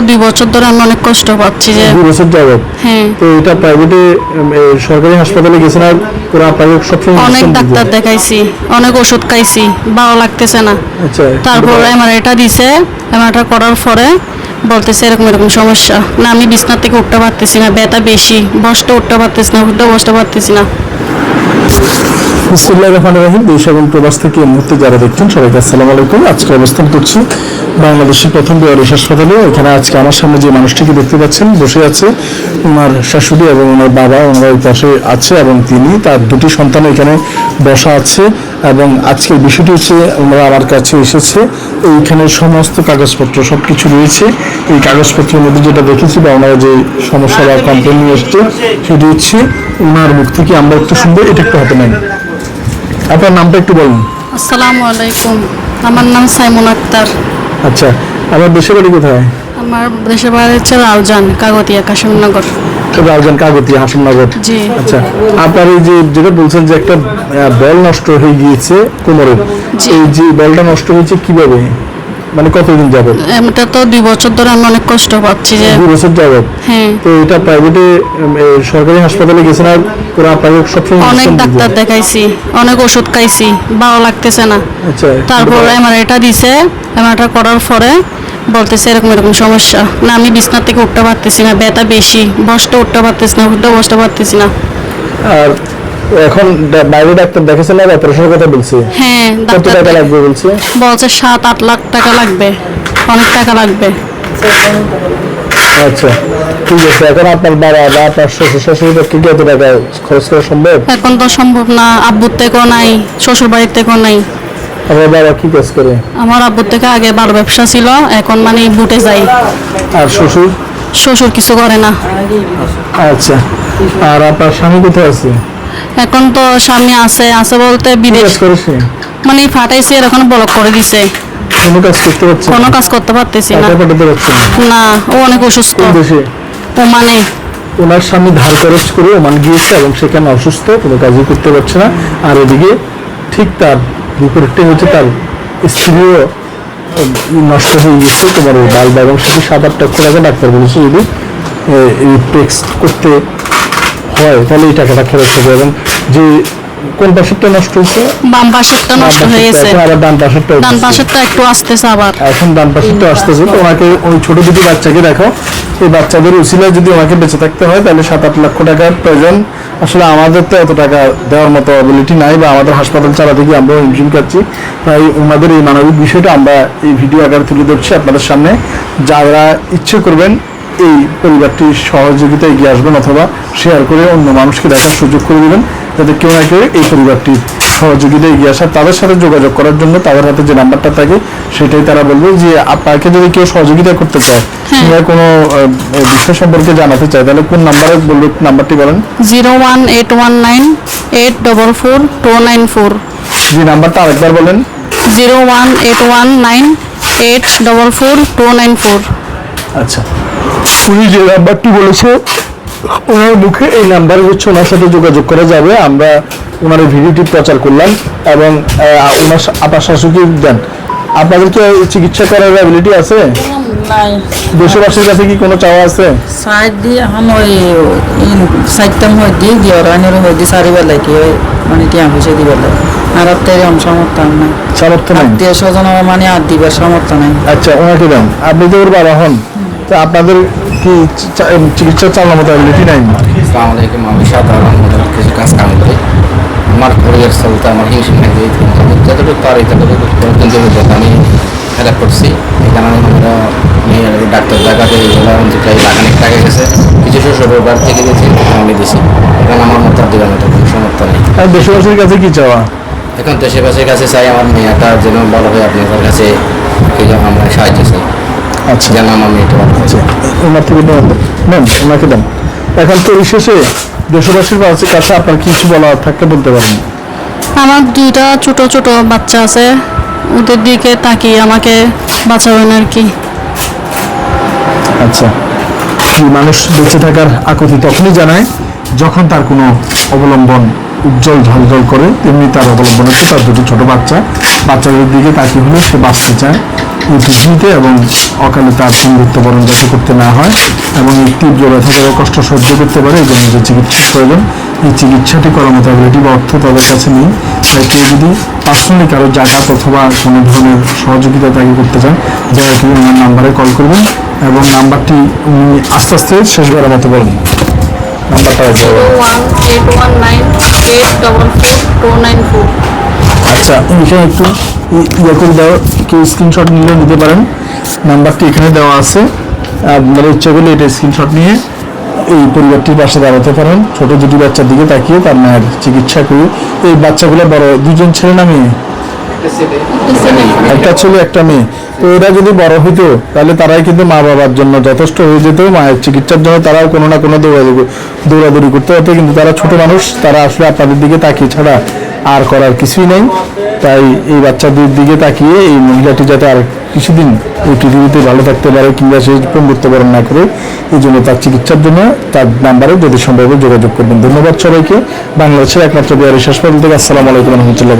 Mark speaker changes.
Speaker 1: দুই বছর ধরে আমি অনেক কষ্ট পাচ্ছি যে
Speaker 2: দুই বছর যাবত
Speaker 1: হ্যাঁ।
Speaker 2: তো এটা প্রাইভেটে সরকারি হাসপাতালে গেছেন আর ওরা আপনাকে সবসময়
Speaker 1: অনেক ডাক্তার দেখাইছি অনেক ওষুধ খাইছি ভালো লাগতেছে না।
Speaker 2: আচ্ছা
Speaker 1: তারপর আমার এটা দিছে এমআরটা করার পরে বলতেছে এরকম এরকম সমস্যা। না আমি বিছনার থেকে উঠতে পারতেছি না ব্যথা বেশি বসতে উঠতে পারতেছি না উঠতে বসতে পারতেছি না।
Speaker 2: বিসমুল্লাহ রহমান রহিম। দেশ এবং প্রবাস থেকে এই মুহূর্তে যারা দেখছেন, সবাইকে আসসালামু আলাইকুম। আজকে অবস্থান করছি বাংলাদেশের প্রথম বিহারিস হাসপাতালে। এখানে আজকে আমার সামনে যে মানুষটিকে দেখতে পাচ্ছেন, বসে আছে ওনার শাশুড়ি এবং ওনার বাবা ওনার পাশে আছে এবং তিনি, তার দুটি সন্তান এখানে বসা আছে। এবং আজকের বিষয়টি হচ্ছে ওনারা আমার কাছে এসেছে। এইখানে সমস্ত কাগজপত্র সব কিছু রয়েছে। এই কাগজপত্রের মধ্যে যেটা দেখেছি বা ওনারা যে সমস্যা বা কমপ্লেন নিয়ে এসছে, সেটি হচ্ছে ওনার মুখ থেকে আমরা একটু শুনব, এটা একটু হাতে নেন। আপনার নামটা একটু বলুন।
Speaker 1: আসসালামু আলাইকুম। আমার নাম সাইমন আক্তার।
Speaker 2: আচ্ছা আমার দেশের বাড়ি কোথায়?
Speaker 1: আমার দেশের বাড়ি হচ্ছে রাউজান কাগতিয়া কাশিমনগর।
Speaker 2: রাউজান কাগতিয়া হাসিমনগর।
Speaker 1: জি।
Speaker 2: আচ্ছা আপনার এই যে যেটা বলছেন যে একটা বল নষ্ট হয়ে গিয়েছে
Speaker 1: কোমরে।
Speaker 2: এই যে বলটা নষ্ট হয়েছে কীভাবে? মানে কতদিন যাবে
Speaker 1: এটা তো দুই বছর ধরে আমি অনেক কষ্ট পাচ্ছি যে
Speaker 2: দুই বছর যাবত?
Speaker 1: হ্যাঁ।
Speaker 2: তো এটা প্রাইভেটে সরকারি হাসপাতালে গেছেন আর ওরা আপনাকে সবসময়
Speaker 1: অনেক ডাক্তার দেখাইছি অনেক ওষুধ খাইছি ভালো লাগতেছে না।
Speaker 2: আচ্ছা
Speaker 1: তারপর আমার এটা দিছে এমআরটা করার পরে বলতেছে এরকম এরকম সমস্যা। না আমি বিছনার থেকে উঠতে পারতেছি না ব্যথা বেশি বসতে উঠতে পারতেছি না উঠতে বসতে পারতেছি না।
Speaker 2: আর এখন বাইরে ডাক্তার দেখেছেন আর অপারেশনের কথা বলছে?
Speaker 1: হ্যাঁ
Speaker 2: কত টাকা লাগবে বলছে?
Speaker 1: বলছে সাত আট লাখ টাকা লাগবে। অনেক টাকা লাগবে।
Speaker 2: আচ্ছা ঠিক আছে এখন আপনার বাবা বা আপনার শ্বশুর শাশুড়ি পক্ষে কি এত টাকা খরচ করা সম্ভব?
Speaker 1: এখন তো সম্ভব না আব্বুর থেকেও নাই শ্বশুর বাড়ির থেকেও নাই।
Speaker 2: আমার বাবা কি কাজ করে?
Speaker 1: আমার আব্বুর থেকে আগে বারো ব্যবসা ছিল এখন মানে বুটে যাই।
Speaker 2: আর শ্বশুর?
Speaker 1: শ্বশুর কিছু করে না।
Speaker 2: আচ্ছা আর আপনার স্বামী কোথায় আছে?
Speaker 1: এখন তো স্বামী আছে আছে বলতে বিদেশ।
Speaker 2: করেছে
Speaker 1: মানে ফাটাইছে আর এখন ব্লক করে দিছে।
Speaker 2: কোনো কাজ করতে পারছে
Speaker 1: কোনো কাজ করতে পারতেছি না।
Speaker 2: না।
Speaker 1: ও অনেক অসুস্থ।
Speaker 2: কোন দেশে?
Speaker 1: ও মানে।
Speaker 2: ওনার স্বামী ধার খরচ করে ওমান গিয়েছে এবং সেখানে অসুস্থ কোনো কাজই করতে পারছে না। আর এদিকে ঠিক তার বিপরীতটাই হচ্ছে তার স্ত্রীও নষ্ট হয়ে গেছে তোমার ওই বাল এবং সেটি সাত আট লক্ষ টাকা ডাক্তার বলেছে যদি টেক্সট করতে হয় তাহলে এই টাকাটা খরচ হবে এবং যে কোন পাশেরটা নষ্ট হয়েছে?
Speaker 1: বাম পাশেরটা নষ্ট হয়ে
Speaker 2: এখন আবার ডান পাশেরটা
Speaker 1: ডান পাশেরটা একটু আসতেছে আবার।
Speaker 2: এখন ডান পাশেরটা আসতেছে। তো ওনাকে ওই ছোট দুটি বাচ্চাকে দেখো। এই বাচ্চাদের যদি ওনাকে বেঁচে থাকতে হয় তাহলে সাত আট লক্ষ টাকার প্রয়োজন। আসলে আমাদের তো এত টাকা দেওয়ার মতো অ্যাবিলিটি নাই বা আমাদের হাসপাতাল চালাতে গিয়ে আমরা হিমশিম খাচ্ছি। তাই ওনাদের এই মানবিক বিষয়টা আমরা এই ভিডিও আকারে তুলে ধরছি আপনাদের সামনে। যারা ইচ্ছে করবেন এই পরিবারটির সহযোগিতা এগিয়ে আসবেন অথবা শেয়ার করে অন্য মানুষকে দেখার সুযোগ করে দেবেন যাতে কেউ না কেউ এই পরিবারটির সহযোগিতা এগিয়ে আসার তাদের সাথে যোগাযোগ করার জন্য তাদের হাতে যে নাম্বারটা থাকে সেটাই তারা বলবে যে আপনাকে যদি কেউ সহযোগিতা করতে চায় কিংবা কোনো বিষয় সম্পর্কে জানাতে চায় তাহলে কোন নাম্বারে বলবে নাম্বারটি বলেন?
Speaker 1: Zero one eight one nine eight double four two nine four.
Speaker 2: যে নাম্বারটা আরেকবার বলেন।
Speaker 1: Zero one eight one nine eight double four two nine four.
Speaker 2: আচ্ছা। উনি যে নাম্বারটি বলেছে ওনার মুখে এই নাম্বারে হচ্ছে ওনার সাথে যোগাযোগ করা যাবে। আমরা ওনার ভিডিওটি প্রচার করলাম এবং ওনার আপনার শাশুড়ি দেন। আপনাদের কি চিকিৎসা করার অ্যাবিলিটি আছে? দেশবাসীর কাছে কি কোনো চাওয়া আছে?
Speaker 3: সাইড দিয়ে এখন ওই সাইডটাম হয়ে দিয়ে দিয়ে রানের হয়ে দিয়ে সারি কি মানে টিয়া পয়সা দিবে আর আপনার এরকম সামর্থ্য নাই।
Speaker 2: সামর্থ্য নেই?
Speaker 3: আত্মীয় স্বজন মানে আর দিবার সামর্থ্য নাই।
Speaker 2: আচ্ছা ওনাকে আপনি তো ওর বাবা হন। তো আপনাদের কি চিকিৎসা চালানোর মতো অ্যাবিলিটি নাই?
Speaker 4: আলাইকুম আমি সাধারণ কিছু কাজ কাম করি। আমার পরিবার চলতে আমার হিংসা নাই যে যতটুকু পারি ততটুকু আমি হেল্প করছি। এখানে আমরা মেয়ের ডাক্তার দেখাতে এগুলো যেটা লাখানিক টাকা গেছে। কিছু শ্বশুর বাড়ি থেকে গেছি আমি দিছি। এখন আমার মতো দেওয়ার মতো কোনো সমর্থ নেই।
Speaker 2: আর দেশবাসীর কাছে কি চাওয়া?
Speaker 4: এখন দেশের কাছে চাই আমার মেয়েটা যেন বড় হয়ে আপনাদের কাছে আমরা সাহায্য চাই।
Speaker 2: আচ্ছা।
Speaker 4: যেন আমার মেয়েটা
Speaker 2: আচ্ছা ওনার থেকে নেন ওনাকে দেন। এখন পরিশেষে দেশবাসীর কাছে কাছে আপনার কিছু বলা থাকতে বলতে পারেন?
Speaker 1: আমার দুইটা ছোট ছোট বাচ্চা আছে। ওদের দিকে তাকিয়ে আমাকে বাঁচাবেন আর কি।
Speaker 2: আচ্ছা কি মানুষ বেঁচে থাকার আকুতি তখনই জানায় যখন তার কোনো অবলম্বন উজ্জ্বল ঝলঝল করে তেমনি তার অবলম্বন হচ্ছে তার দুটো ছোট বাচ্চা। বাচ্চাদের দিকে তাকিয়ে হলে সে বাঁচতে চায়। পৃথিবীতে এবং অকালে তার মৃত্যুবরণ যাতে করতে না হয় এবং এই তীব্র ব্যথা যারা কষ্ট সহ্য করতে পারে, এই জন্য যে চিকিৎসা প্রয়োজন। এই চিকিৎসাটি করার মতো অ্যাবিলিটি বা অর্থ তাদের কাছে নেই। তাই কেউ যদি পার্সোনালি কারও জাকাত অথবা কোনো ধরনের সহযোগিতা তাকে করতে চান, দয়া করে ওনার নাম্বারে কল করবেন এবং নাম্বারটি উনি আস্তে আস্তে শেষবারের মতো বলুন নাম্বারটা
Speaker 1: one eight one nine eight double four two nine four
Speaker 2: আচ্ছা এখানে একটু ইয়ে করে দেওয়া কেউ স্ক্রিনশট নিলে নিতে পারেন। নাম্বারটি এখানে দেওয়া আছে। আপনারা ইচ্ছা করলে এটা স্ক্রিনশট নিয়ে এই পরিবারটির পাশে দাঁড়াতে পারেন। ছোট দুটি বাচ্চার দিকে তাকিয়ে তার মায়ের চিকিৎসা করে। এই বাচ্চাগুলো বড় দুজন ছেলে না মেয়ে? একটা ছেলে। একটা মেয়ে। তো এরা যদি বড় হইতো তাহলে তারাই কিন্তু মা বাবার জন্য যথেষ্ট হয়ে যেত। মায়ের চিকিৎসার জন্য তারাও কোনো না কোনো দৌড়াদৌড়ি দৌড়াদৌড়ি করতে। হতো কিন্তু তারা ছোট মানুষ তারা আসলে আপনাদের দিকে তাকিয়ে ছাড়া আর করার কিছুই নেই। তাই এই বাচ্চাদের দিকে তাকিয়ে এই মহিলাটি যাতে আর কিছুদিন এই পৃথিবীতে ভালো থাকতে পারে কিংবা সে মৃত্যুবরণ না করে, এই জন্য তার চিকিৎসার জন্য তার নাম্বারে যদি সম্ভব যোগাযোগ করবেন। ধন্যবাদ সবাইকে। বাংলাদেশের একমাত্র বিহারের শেষ পর্যন্ত আসসালামু আলাইকুম রহমতুল্লাহ